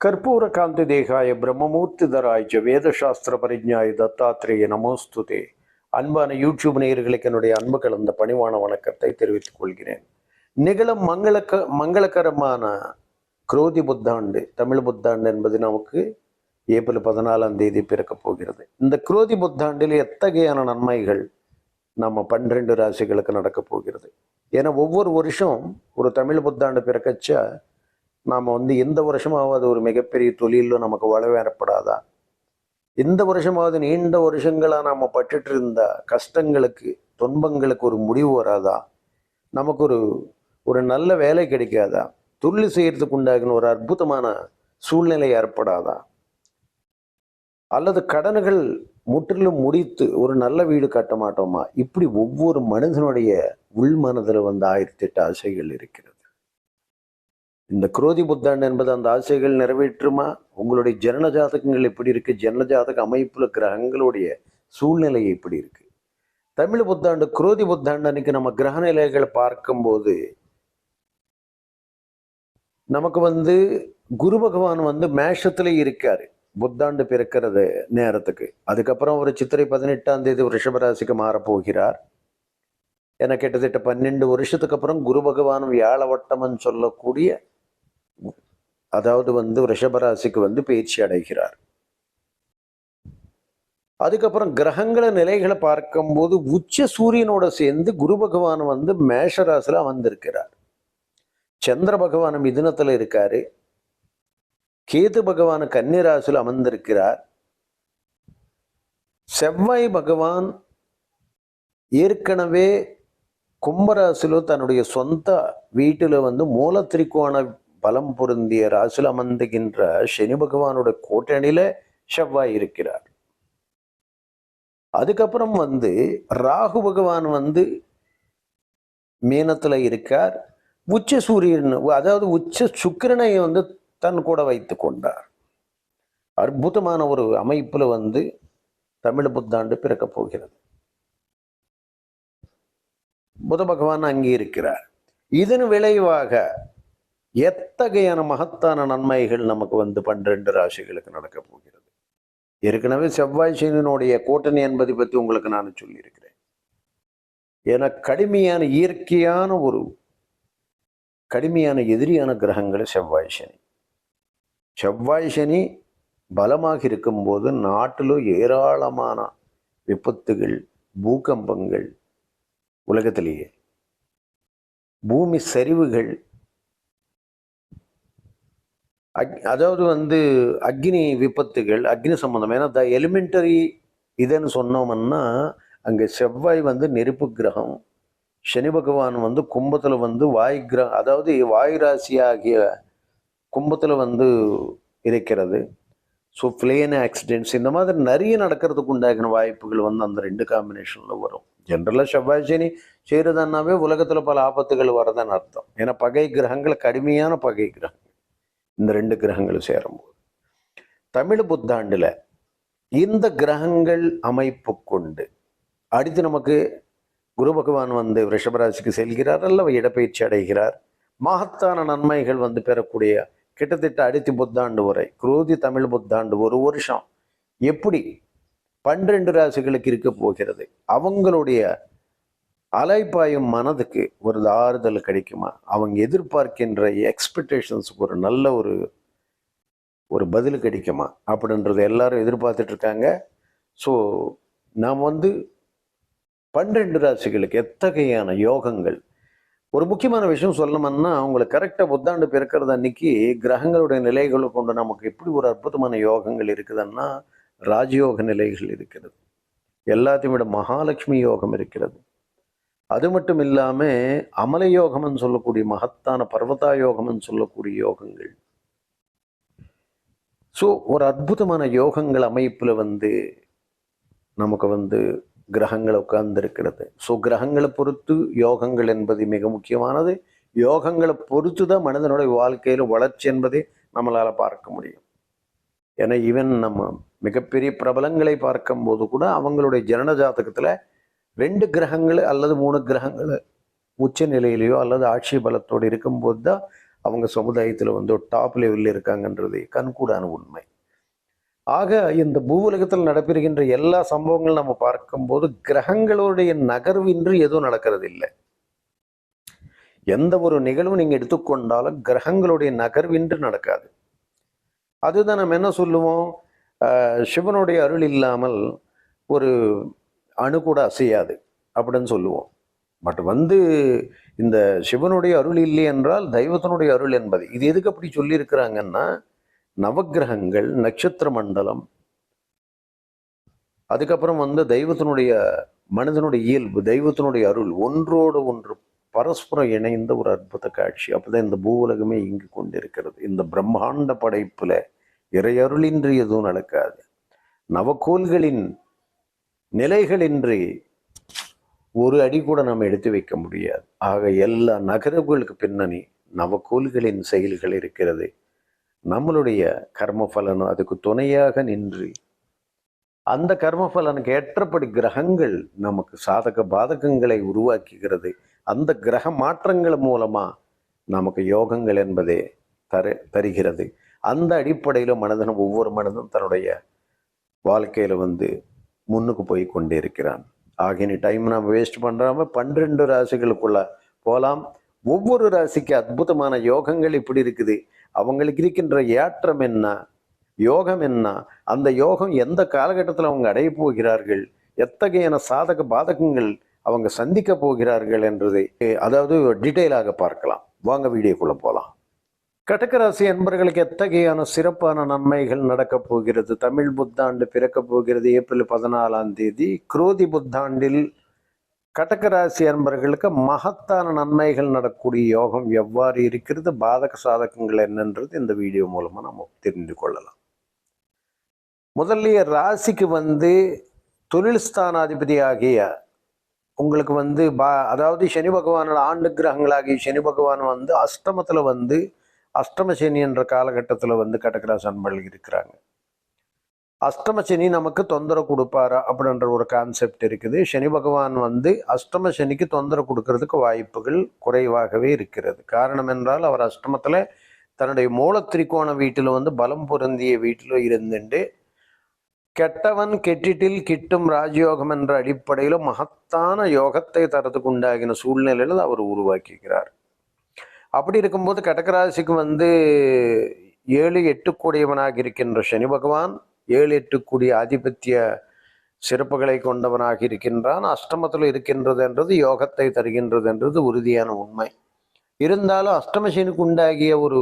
ಕರ್ಪೂರ ಕಾಂತಿ ದೇಹಾಯ பிரம்மமூர்த்திதராய் ஜ வேதசாஸ்திர பரிஜாய தத்தாத்திரேய நமோஸ்துதே அன்பான யூடியூப் நேயர்களுக்கு என்னுடைய அன்பு கலந்த பணிவான வணக்கத்தை தெரிவித்துக் கொள்கிறேன் நிகழும் மங்களக்க மங்களகரமான குரோதி புத்தாண்டு தமிழ் புத்தாண்டு என்பது நமக்கு ஏப்ரல் பதினாலாம் தேதி பிறக்கப் போகிறது இந்த குரோதி புத்தாண்டில் எத்தகையான நன்மைகள் நம்ம பன்னிரெண்டு ராசிகளுக்கு நடக்கப் போகிறது. ஏன்னா ஒவ்வொரு வருஷம் ஒரு தமிழ் புத்தாண்டு பிறக்கச்சா நாம் வந்து இந்த வருஷமாவது ஒரு மிகப்பெரிய தொழிலில் நமக்கு வளவேறப்படாதா ஏற்படாதா? இந்த வருஷமாவது நீண்ட வருஷங்களாக நாம் பட்டுட்டு இருந்த கஷ்டங்களுக்கு துன்பங்களுக்கு ஒரு முடிவு வராதா? நமக்கு ஒரு ஒரு நல்ல வேலை கிடைக்காதா? தொழில் செய்கிறதுக்கு உண்டாகின ஒரு அற்புதமான சூழ்நிலை ஏற்படாதா? அல்லது கடன்கள் முற்றிலும் முடித்து ஒரு நல்ல வீடு கட்ட மாட்டோமா? இப்படி ஒவ்வொரு மனிதனுடைய உள் மனதில் வந்து ஆயிரத்தி எட்டு ஆசைகள் இருக்கிறது. இந்த குரோதி புத்தாண்டு என்பது அந்த ஆசைகள் நிறைவேற்றுமா? உங்களுடைய ஜனன ஜாதகங்கள் எப்படி இருக்கு? ஜனன ஜாதக அமைப்புல கிரகங்களுடைய சூழ்நிலை எப்படி இருக்கு? தமிழ் புத்தாண்டு குரோதி புத்தாண்டு அன்னைக்கு நம்ம கிரக நிலைகளை பார்க்கும்போது நமக்கு வந்து குரு பகவான் வந்து மேஷத்துல இருக்காரு. புத்தாண்டு பிறக்கிறது நேரத்துக்கு. அதுக்கப்புறம் ஒரு சித்திரை பதினெட்டாம் தேதி ரிஷபராசிக்கு மாறப்போகிறார். என கிட்டத்தட்ட பன்னெண்டு வருஷத்துக்கு அப்புறம் குரு பகவான் வியாழவட்டம்னு சொல்லக்கூடிய அதாவது வந்து ரிஷபராசிக்கு வந்து பயிற்சி அடைகிறார். அதுக்கப்புறம் கிரகங்கள நிலைகளை பார்க்கும்போது உச்ச சூரியனோட சேர்ந்து குரு பகவான் வந்து மேஷராசில அமர்ந்திருக்கிறார். சந்திர பகவான் மிதுனத்துல இருக்காரு. கேது பகவான் கன்னிராசில் அமர்ந்திருக்கிறார். செவ்வாய் பகவான் ஏற்கனவே கும்பராசிலோ தன்னுடைய சொந்த வீட்டில் வந்து மூல திரிக்கோண பலம் பொருந்திய ராசியில் அமர்ந்துகின்ற சனி பகவானோட கூட்டணியில செவ்வாய் இருக்கிறார். அதுக்கப்புறம் வந்து ராகு பகவான் வந்து மீனத்துல இருக்கார். உச்ச சூரியன் அதாவது உச்ச சுக்கிரனை வந்து தன் கூட வைத்து கொண்டார். அற்புதமான ஒரு அமைப்புல வந்து தமிழ் புத்தாண்டு பிறக்கப் போகிறது. புத பகவான் அங்கே இருக்கிறார். இதன் விளைவாக எத்தகையான மகத்தான நன்மைகள் நமக்கு வந்து பன்னிரண்டு ராசிகளுக்கு நடக்க போகிறது? ஏற்கனவே செவ்வாய் சீனனுடைய கூட்டணி என்பதை பற்றி உங்களுக்கு நான் சொல்லியிருக்கிறேன். என கடுமையான இயற்கையான ஒரு கடுமையான எதிரியான கிரகங்கள் செவ்வாய் சனி. செவ்வாய் சனி பலமாக இருக்கும்போது நாட்டில் ஏராளமான விபத்துகள் பூகம்பங்கள் உலகத்திலேயே. பூமி சரிவுகள் அக் அதாவது வந்து அக்னி விபத்துகள் அக்னி சம்பந்தம். ஏன்னா த எலிமெண்டரி இதுன்னு சொன்னோம்னா அங்கே செவ்வாய் வந்து நெருப்பு கிரகம் சனி பகவான் வந்து கும்பத்தில் வந்து வாய் கிரகம் அதாவது வாயு ராசி ஆகிய கும்பத்தில் வந்து இருக்கிறது. ஸோ பிளேன் ஆக்சிடென்ட்ஸ் இந்த மாதிரி நிறைய நடக்கிறதுக்கு உண்டாகின வாய்ப்புகள் வந்து அந்த ரெண்டு காம்பினேஷனில் வரும். ஜென்ரலாக செவ்வாய் சனி செய்கிறதுனாவே உலகத்தில் பல ஆபத்துகள் வரதான் அர்த்தம். ஏன்னா பகை கிரகங்கள் கடுமையான பகை கிரகங்கள் இந்த ரெண்டு கிரகங்களும் சேரும்போது. தமிழ் புத்தாண்டில் இந்த கிரகங்கள் அமைப்பு கொண்டு அடுத்து நமக்கு குரு பகவான் வந்து ரிஷபராசிக்கு செல்கிறார் அல்ல இடப்பயிற்சி அடைகிறார். மகத்தான நன்மைகள் வந்து பெறக்கூடிய கிட்டத்தட்ட அடுத்த புத்தாண்டு வரை குரோதி தமிழ் புத்தாண்டு ஒரு வருஷம் எப்படி பன்னிரண்டு ராசிகளுக்கு இருக்க போகிறது? அவங்களுடைய அலைப்பாயும் மனதுக்கு ஒரு ஆறுதல் கிடைக்குமா? அவங்க எதிர்பார்க்கின்ற எக்ஸ்பெக்டேஷன்ஸுக்கு ஒரு நல்ல ஒரு ஒரு பதில் கிடைக்குமா? அப்படின்றத எல்லாரும் எதிர்பார்த்துட்டு இருக்காங்க. ஸோ நாம் வந்து பன்னிரண்டு ராசிகளுக்கு எத்தகையான யோகங்கள் ஒரு முக்கியமான விஷயம் சொல்லணும்னா உங்களுக்கு கரெக்டாக புத்தாண்டு பிறக்கிறது அன்னைக்கு கிரகங்களுடைய நிலைகளை கொண்டு நமக்கு எப்படி ஒரு அற்புதமான யோகங்கள் இருக்குதுன்னா ராஜயோக நிலைகள் இருக்கிறது. எல்லாத்தையும் விட மகாலட்சுமி யோகம் இருக்கிறது. அது மட்டும் இல்லாமல் அமல யோகம்னு சொல்லக்கூடிய மகத்தான பர்வதா யோகம்னு சொல்லக்கூடிய யோகங்கள். ஸோ ஒரு அற்புதமான யோகங்கள் அமைப்பில் வந்து நமக்கு வந்து கிரகங்கள் உட்கார்ந்திருக்கிறது. ஸோ கிரகங்களை பொறுத்து யோகங்கள் என்பது மிக முக்கியமானது. யோகங்களை பொறுத்து தான் மனிதனுடைய வாழ்க்கையில் வளர்ச்சி என்பதை நம்மளால் பார்க்க முடியும். ஏன்னா ஈவன் நம்ம மிகப்பெரிய பிரபலங்களை பார்க்கும்போது கூட அவங்களுடைய ஜனன ஜாதகத்தில் ரெண்டு கிரகங்கள் அல்லது மூணு கிரகங்கள் உச்ச நிலையிலையோ அல்லது ஆட்சி பலத்தோடு இருக்கும்போது தான் அவங்க சமுதாயத்தில் வந்து டாப் லெவலில் இருக்காங்கன்றது கண்கூடான உண்மை. ஆக இந்த பூவுலகத்தில் நடைபெறுகின்ற எல்லா சம்பவங்களும் நம்ம பார்க்கும்போது கிரகங்களுடைய நகர்வின்றி எதுவும் நடக்கிறது இல்லை எந்த ஒரு நிகழ்வும் நீங்கள் எடுத்துக்கொண்டாலும் கிரகங்களுடைய நகர்வின்றி நடக்காது. அதுதான் நம்ம என்ன சொல்லுவோம்? சிவனுடைய அருள் இல்லாமல் ஒரு அணு கூட அசையாது அப்படின்னு சொல்லுவோம். பட் வந்து இந்த சிவனுடைய அருள் இல்லை என்றால் தெய்வத்தினுடைய அருள் என்பது. இது எதுக்கு அப்படி சொல்லியிருக்கிறாங்கன்னா நவக்கிரகங்கள் நட்சத்திர மண்டலம். அதுக்கப்புறம் வந்து தெய்வத்தினுடைய மனிதனுடைய இயல்பு தெய்வத்தினுடைய அருள் ஒன்றோடு ஒன்று பரஸ்பரம் இணைந்த ஒரு அற்புத காட்சி. அப்போதான் இந்த பூவுலகமே இங்கு கொண்டிருக்கிறது. இந்த பிரம்மாண்ட படைப்பில் இறையருளின்றி எதுவும் நடக்காது. நவக்கோள்களின் நிலைகளின்றி ஒரு அடி கூட நம்ம எடுத்து வைக்க முடியாது. ஆக எல்லா நகரங்களுக்கு பின்னணி நவக்கோள்களின் செயல்கள் இருக்கிறது. நம்மளுடைய கர்மஃபலனும் அதுக்கு துணையாக நின்று அந்த கர்மஃபலனுக்கு ஏற்றபடி கிரகங்கள் நமக்கு சாதக பாதகங்களை உருவாக்குகிறது. அந்த கிரக மாற்றங்கள் மூலமாக நமக்கு யோகங்கள் என்பதே தர தருகிறது. அந்த அடிப்படையில் மனிதனும் ஒவ்வொரு மனிதனும் தன்னுடைய வாழ்க்கையில் வந்து முன்னுக்கு போய் கொண்டே இருக்கிறான் ஆகினி டைம் நம்ம வேஸ்ட் பண்ணுறாமல் பன்னிரெண்டு ராசிகளுக்குள்ள போலாம். ஒவ்வொரு ராசிக்கு அற்புதமான யோகங்கள் இப்படி இருக்குது. அவங்களுக்கு இருக்கின்ற ஏற்றம் என்ன? யோகம் என்ன? அந்த யோகம் எந்த காலகட்டத்தில் அவங்க அடைய போகிறார்கள்? எத்தகையான சாதக பாதகங்கள் அவங்க சந்திக்க போகிறார்கள் என்றதை அதாவது டீட்டெயிலாக பார்க்கலாம். வாங்க வீடியோக்குள்ள போகலாம் கடகராசி என்பர்களுக்கு எத்தகையான சிறப்பான நன்மைகள் நடக்கப் போகிறது? தமிழ் புத்தாண்டு பிறக்கப் போகிறது ஏப்ரல் பதினாலாம் தேதி. குரோதி புத்தாண்டில் கடகராசி அன்பர்களுக்கு மகத்தான நன்மைகள் நடக்கக்கூடிய யோகம் எவ்வாறு இருக்கிறது பாதக சாதகங்கள் என்னன்றது இந்த வீடியோ மூலமாக நம்ம தெரிந்து கொள்ளலாம். முதல்ல ராசிக்கு வந்து தொழில் ஸ்தானாதிபதி ஆகிய உங்களுக்கு வந்து பா அதாவது சனி பகவானோட ஆண்டு கிரகங்களாகிய சனி பகவான் வந்து அஷ்டமத்தில் வந்து அஷ்டம சனி என்ற காலகட்டத்தில் வந்து கடகராசி அன்பர்கள் இருக்கிறாங்க. அஷ்டம சனி நமக்கு தொந்தரவு கொடுப்பாரா அப்படின்ற ஒரு கான்செப்ட் இருக்குது. சனி பகவான் வந்து அஷ்டம சனிக்கு தொந்தரவு கொடுக்கறதுக்கு வாய்ப்புகள் குறைவாகவே இருக்கிறது. காரணம் என்றால் அவர் அஷ்டமத்தில் தன்னுடைய மூல திரிகோண வீட்டில் வந்து பலம் பொருந்திய வீட்டில் இருந்துட்டு கெட்டவன் கெட்டிட்டில் கிட்டும் ராஜயோகம் என்ற அடிப்படையில் மகத்தான யோகத்தை தரத்துக்கு உண்டாகின சூழ்நிலையில் அவர் உருவாக்கிக்கிறார். அப்படி இருக்கும்போது கடகராசிக்கு வந்து ஏழு எட்டு கூடியவனாக இருக்கின்ற சனி பகவான் ஏழு எட்டு கூடிய ஆதிபத்திய சிறப்புகளை கொண்டவனாக இருக்கின்றான். அஷ்டமத்தில் இருக்கின்றது என்றது யோகத்தை தருகின்றது என்றது உறுதியான உண்மை. இருந்தாலும் அஷ்டமசீனுக்கு உண்டாகிய ஒரு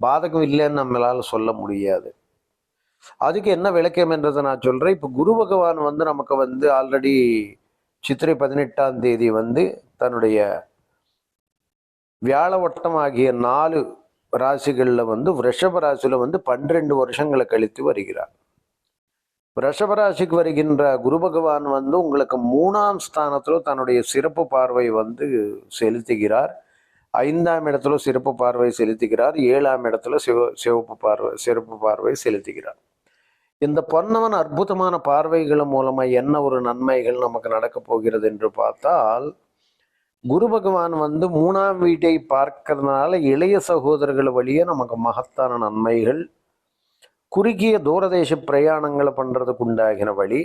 பாதகம் இல்லைன்னு நம்மளால சொல்ல முடியாது. அதுக்கு என்ன விளக்கம் என்றதை நான் சொல்றேன். இப்போ குரு பகவான் வந்து நமக்கு வந்து ஆல்ரெடி சித்திரை பதினெட்டாம் தேதி வந்து தன்னுடைய வியாழ வட்டம் ஆகிய நாலு ராசிகளில் வந்து ரிஷப ராசியில் வந்து பன்னிரெண்டு வருஷங்களை கழித்து வருகிறார். ரிஷபராசிக்கு வருகின்ற குரு பகவான் வந்து உங்களுக்கு மூணாம் ஸ்தானத்தில் தன்னுடைய சிறப்பு பார்வை வந்து செலுத்துகிறார். ஐந்தாம் இடத்துல சிறப்பு பார்வை செலுத்துகிறார். ஏழாம் இடத்துல சிவ சிவப்பு பார்வை சிறப்பு பார்வை செலுத்துகிறார். இந்த பொன்னவன் அற்புதமான பார்வைகள் மூலமாக என்ன ஒரு நன்மைகள் நமக்கு நடக்க போகிறது என்று பார்த்தால் குரு பகவான் வந்து மூணாம் வீட்டை பார்க்கறதுனால இளைய சகோதரர்கள் வழியே நமக்கு மகத்தான நன்மைகள் குறுகிய தூரதேச பிரயாணங்களை பண்ணுறதுக்கு உண்டாகின வழி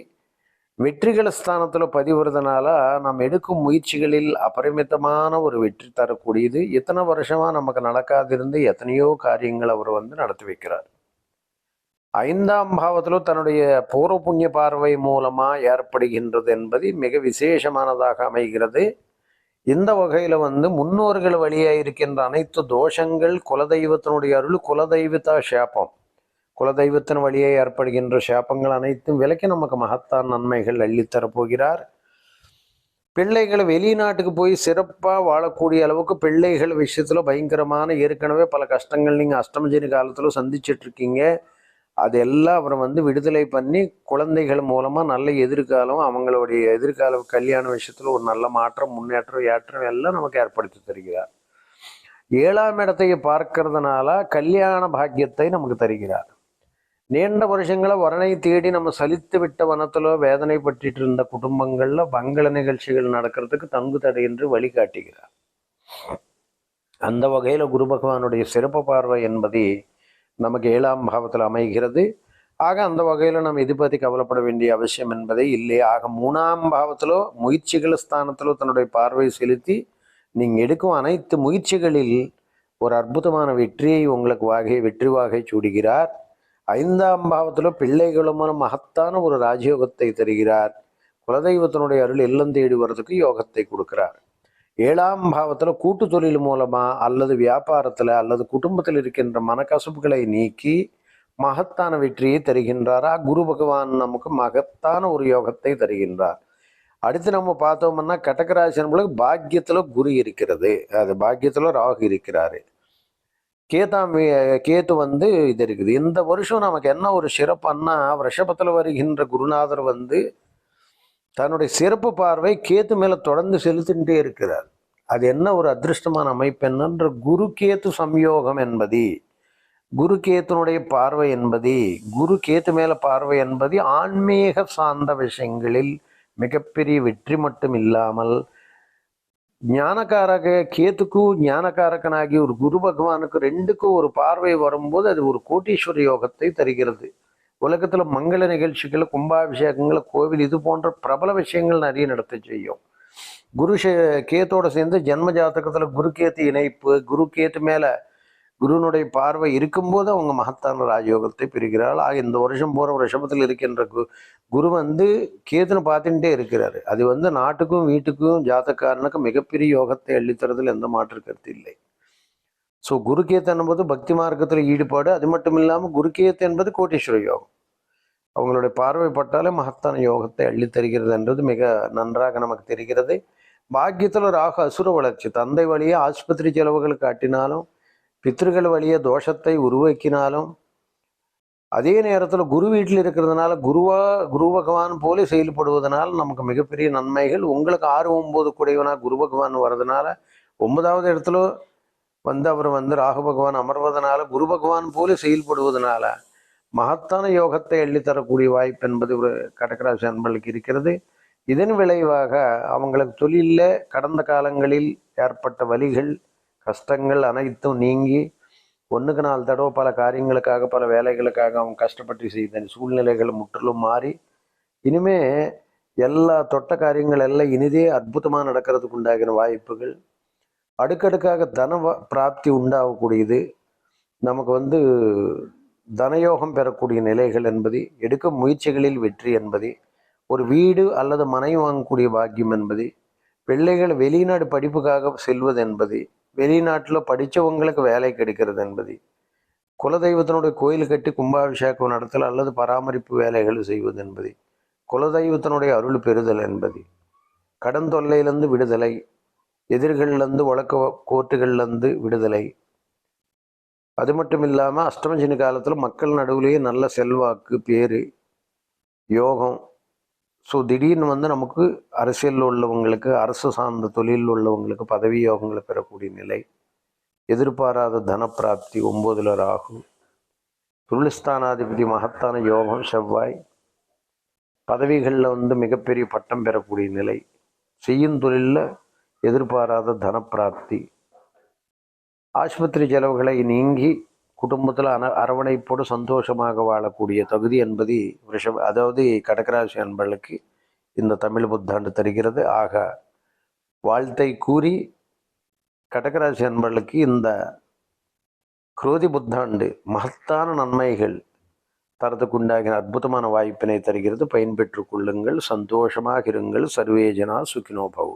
வெற்றிகள் ஸ்தானத்தில் பதிவுறதுனால நாம் எடுக்கும் முயற்சிகளில் அபரிமிதமான ஒரு வெற்றி தரக்கூடியது. எத்தனை வருஷமாக நமக்கு நடக்காதிருந்து எத்தனையோ காரியங்கள் அவர் வந்து நடத்தி வைக்கிறார். ஐந்தாம் பாவத்தில் தன்னுடைய பூர்வ புண்ணிய பார்வை மூலமாக ஏற்படுகின்றது என்பது மிக விசேஷமானதாக அமைகிறது. இந்த வகையில் வந்து முன்னோர்கள் வழியாக இருக்கின்ற அனைத்து தோஷங்கள் குலதெய்வத்தினுடைய அருள் குலதெய்வத்தா சாப்பம் குலதெய்வத்தின் வழியே ஏற்படுகின்ற சாபங்கள் அனைத்தும் விலக்கி நமக்கு மகத்தான் நன்மைகள் அள்ளித்தரப் போகிறார் பிள்ளைகள் வெளிநாட்டுக்கு போய் சிறப்பாக வாழக்கூடிய அளவுக்கு பிள்ளைகள் விஷயத்தில் பயங்கரமான ஏற்கனவே பல கஷ்டங்கள் நீங்கள் அஷ்டமஜினி காலத்தில் சந்திச்சிட்ருக்கீங்க. அதெல்லாம் அப்புறம் வந்து விடுதலை பண்ணி குழந்தைகள் மூலமாக நல்ல எதிர்காலம் அவங்களுடைய எதிர்கால கல்யாண விஷயத்தில் ஒரு நல்ல மாற்றம் முன்னேற்றம் ஏற்றம் எல்லாம் நமக்கு ஏற்படுத்தி தருகிறார். ஏழாம் இடத்தை பார்க்கறதுனால கல்யாண பாக்கியத்தை நமக்கு தருகிறார். நீண்ட வருஷங்கள வரனை தேடி நம்ம சலித்து விட்ட வனத்திலோ வேதனை பற்றிட்டு இருந்த குடும்பங்கள்ல மங்கள நிகழ்ச்சிகள் நடக்கிறதுக்கு தங்கு தடையின்றி வழிகாட்டுகிறார். அந்த வகையில் குரு பகவானுடைய சிறப்பு பார்வை என்பது நமக்கு ஏழாம் பாவத்தில் அமைகிறது. ஆக அந்த வகையில் நம்ம இது பற்றி கவலைப்பட வேண்டிய அவசியம் என்பதே இல்லை. ஆக மூணாம் பாவத்திலோ முயற்சிகள் ஸ்தானத்திலோ தன்னுடைய பார்வை செலுத்தி நீங்கள் எடுக்கும் அனைத்து முயற்சிகளில் ஒரு அற்புதமான வெற்றியை உங்களுக்கு வாகை வெற்றி வாகை சூடுகிறார். ஐந்தாம் பாவத்தில் பிள்ளைகளுமான மகத்தான ஒரு ராஜயோகத்தை தருகிறார். குலதெய்வத்தினுடைய அருள் இல்லம் தேடி வர்றதுக்கு யோகத்தை கொடுக்கிறார். ஏழாம் பாவத்தில் கூட்டு தொழில் மூலமாக அல்லது வியாபாரத்தில் அல்லது குடும்பத்தில் இருக்கின்ற மனக்கசப்புகளை நீக்கி மகத்தான வெற்றியை தருகின்றாரா? குரு பகவான் நமக்கு மகத்தான ஒரு யோகத்தை தருகின்றார். அடுத்து நம்ம பார்த்தோம்னா கடகராசி நம்மளுக்கு பாக்கியத்தில் குரு இருக்கிறது. அது பாக்கியத்தில் ராகு இருக்கிறாரு. கேதாம் கேத்து வந்து இது இருக்குது. இந்த வருஷம் நமக்கு என்ன ஒரு சிறப்புன்னா ரிஷபத்தில் வருகின்ற குருநாதர் வந்து தன்னுடைய சிறப்பு பார்வை கேத்து மேலே தொடர்ந்து செலுத்திகிட்டே இருக்கிறார். அது என்ன ஒரு அதிர்ஷ்டமான அமைப்பு என்னன்ற குரு கேத்து சம்யோகம் என்பது குரு கேத்துனுடைய பார்வை என்பது குரு கேத்து மேல பார்வை என்பது ஆன்மீக சார்ந்த விஷயங்களில் மிகப்பெரிய வெற்றி மட்டும் இல்லாமல் ஞானக்காரக கேத்துக்கும் ஞானக்காரகனாகி ஒரு குரு பகவானுக்கு ரெண்டுக்கும் ஒரு பார்வை வரும்போது அது ஒரு கோட்டீஸ்வர யோகத்தை தருகிறது. உலகத்தில் மங்கள நிகழ்ச்சிகள் கும்பாபிஷேகங்கள் கோவில் இது போன்ற பிரபல விஷயங்கள் நிறைய நடத்த செய்யும். குரு கேத்தோட சேர்ந்து ஜென்ம ஜாதகத்தில் குரு கேத்து இணைப்பு குரு கேத்து மேலே குருனுடைய பார்வை இருக்கும்போது அவங்க மகத்தான ராஜயோகத்தை பெறுகிறாள். ஆக இந்த வருஷம் போகிற ரிஷபத்தில் இருக்கின்ற கு குரு வந்து கேதுன்னு பார்த்துட்டே இருக்கிறாரு. அது வந்து நாட்டுக்கும் வீட்டுக்கும் ஜாதக்காரனுக்கும் மிகப்பெரிய யோகத்தை அள்ளித்தரதில் எந்த மாற்று கருத்து இல்லை. ஸோ குருகேத்து என்பது பக்தி மார்க்கத்தில் ஈடுபாடு. அது மட்டும் இல்லாமல் குருகேத்து என்பது கோட்டீஸ்வர யோகம். அவங்களுடைய பார்வைப்பட்டாலே மகத்தான யோகத்தை அள்ளித்தருகிறது என்றது மிக நன்றாக நமக்கு தெரிகிறது. பாக்கியத்தில் ராகு அசுர வளர்ச்சி. தந்தை வழியே ஆஸ்பத்திரி செலவுகள் காட்டினாலும் பித்திருக்கள் வழிய தோஷத்தை உருவாக்கினாலும் அதே நேரத்தில் குரு வீட்டில் இருக்கிறதுனால குருவா குரு பகவான் போல செயல்படுவதனால் நமக்கு மிகப்பெரிய நன்மைகள். உங்களுக்கு ஆறு ஒம்பது குடைவனா குரு பகவான் வர்றதுனால ஒன்பதாவது இடத்துல வந்து அவர் வந்து ராகு பகவான் அமர்வதனால குரு பகவான் போல செயல்படுவதனால மகத்தான யோகத்தை எள்ளித்தரக்கூடிய வாய்ப்பு என்பது ஒரு கடகராசி அன்பர்களுக்கு இருக்கிறது. இதன் விளைவாக அவங்களுக்கு தொழிலில் கடந்த காலங்களில் ஏற்பட்ட வழிகள் கஷ்டங்கள் அனைத்தும் நீங்கி ஒன்றுக்கு நாலு தடவை பல காரியங்களுக்காக பல வேலைகளுக்காக அவங்க கஷ்டப்பட்டு செய்த சூழ்நிலைகள் முற்றிலும் மாறி இனிமே எல்லா தொட்ட காரியங்கள் எல்லாம் இனிதே அற்புதமாக நடக்கிறதுக்கு உண்டாகின வாய்ப்புகள் அடுக்கடுக்காக தன பிராப்தி உண்டாகக்கூடியது நமக்கு வந்து தனயோகம் பெறக்கூடிய நிலைகள் என்பது எடுக்கும் முயற்சிகளில் வெற்றி என்பது ஒரு வீடு அல்லது மனை வாங்கக்கூடிய பாக்கியம் என்பது பிள்ளைகள் வெளிநாடு படிப்புக்காக செல்வது என்பது வெளிநாட்டில் படித்தவங்களுக்கு வேலை கிடைக்கிறது என்பது. குலதெய்வத்தினுடைய கோயில் கட்டி கும்பாபிஷேகம் நடத்தல் அல்லது பராமரிப்பு வேலைகள் செய்வது என்பது. குலதெய்வத்தினுடைய அருள் பெறுதல் என்பது. கடன் தொல்லையிலிருந்து விடுதலை. எதிர்கள்லேருந்து வழக்க கோர்ட்டுகள்லேருந்து விடுதலை. அது மட்டும் இல்லாமல் அஷ்டமஜினி காலத்தில் மக்கள் நடுவிலேயே நல்ல செல்வாக்கு பேர் யோகம் ஸோ திடீர்னு வந்து நமக்கு அரசியலில் உள்ளவங்களுக்கு அரசு சார்ந்த தொழிலில் உள்ளவங்களுக்கு பதவி யோகங்களை பெறக்கூடிய நிலை எதிர்பாராத தனப்பிராப்தி ஒம்போதுல ராகு துருளிஸ்தானாதிபதி மகத்தான யோகம் செவ்வாய் பதவிகளில் வந்து மிகப்பெரிய பட்டம் பெறக்கூடிய நிலை செய்யும் தொழிலில் எதிர்பாராத தனப்பிராப்தி ஆஸ்பத்திரி செலவுகளை நீங்கி குடும்பத்தில் அன அரவணைப்போடு சந்தோஷமாக வாழக்கூடிய தகுதி என்பது ரிஷப அதாவது கடகராசி அன்பர்களுக்கு இந்த தமிழ் புத்தாண்டு தருகிறது. ஆக வாழ்த்தை கூறி கடகராசி அன்பர்களுக்கு இந்த குரோதி புத்தாண்டு மகத்தான நன்மைகள் தரத்துக்குண்டாகின அற்புதமான வாய்ப்பினை தருகிறது. பயன்பெற்றுக் கொள்ளுங்கள் சந்தோஷமாக இருங்கள். சர்வேஜனா சுகினோபவு.